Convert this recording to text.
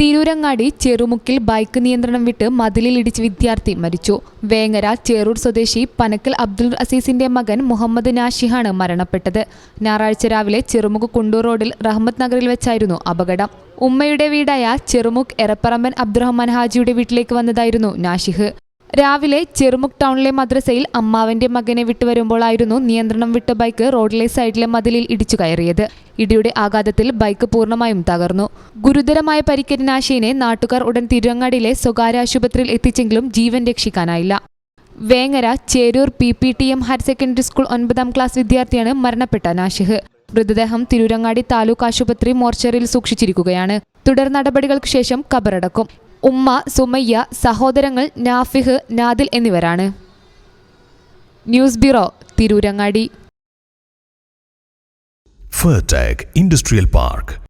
Tirurangadi ചെറുമുക്കിൽ bike നിയന്ത്രണം വിട്ട് മതിലിൽ ഇടിച്ച് വിദ്യാർത്ഥി മരിച്ചു. വേങ്ങര ചേറൂർ സ്വദേശി പനക്കൽ അബ്ദുൾ അസീസിന്റെ മകൻ മുഹമ്മദ് നാഷിഹാണ് മരണപ്പെട്ടത്. ഞായറാഴ്ച രാവിലെ ചെറുമുക്ക് കുണ്ടൂർ റോഡിൽ റഹ്മത്ത് നഗറിൽ വെച്ചായിരുന്നു അപകടം. ഉമ്മയുടെ വീടായ ചെറുമുക്ക് എറപ്പറമ്പൻ അബ്ദുറഹ്മാൻ ഹാജിയുടെ വീട്ടിലേക്ക് വന്നതായിരുന്നു നാഷിഹ്. രാവിലെ ചെറുമുക്ക് ടൗണിലെ മദ്രസയിൽ അമ്മാവന്റെ മകനെ വിട്ടുവരുമ്പോഴായിരുന്നു നിയന്ത്രണം വിട്ട ബൈക്ക് റോഡിലെ സൈഡിലെ മതിലിൽ ഇടിച്ചു കയറിയത്. ഇടിയുടെ ആഘാതത്തിൽ ബൈക്ക് പൂർണമായും തകർന്നു. ഗുരുതരമായ പരിക്കേറ്റ നാട്ടുകാർ ഉടൻ തിരുവങ്ങാടിയിലെ സ്വകാര്യ ആശുപത്രിയിൽ എത്തിച്ചെങ്കിലും ജീവൻ രക്ഷിക്കാനായില്ല. Vengara Cherur P P T M higher secondary school ഒൻപതാം ക്ലാസ് വിദ്യാർത്ഥിയാണ് മരണപ്പെട്ട നാഷിഹ് മൃതദേഹം തിരൂരങ്ങാടി താലൂക്ക് ആശുപത്രി മോർച്ചറിയിൽ സൂക്ഷിച്ചിരിക്കുകയാണ്. തുടർ നടപടികൾക്ക് ശേഷം കബറടക്കും. ഉമ്മ സുമയ്യ സഹോദരങ്ങൾ നാഫിഹ് നാദിൽ എന്നിവരാണ്. News bureau Tirurangadi. ഫർടാഗ് industrial Park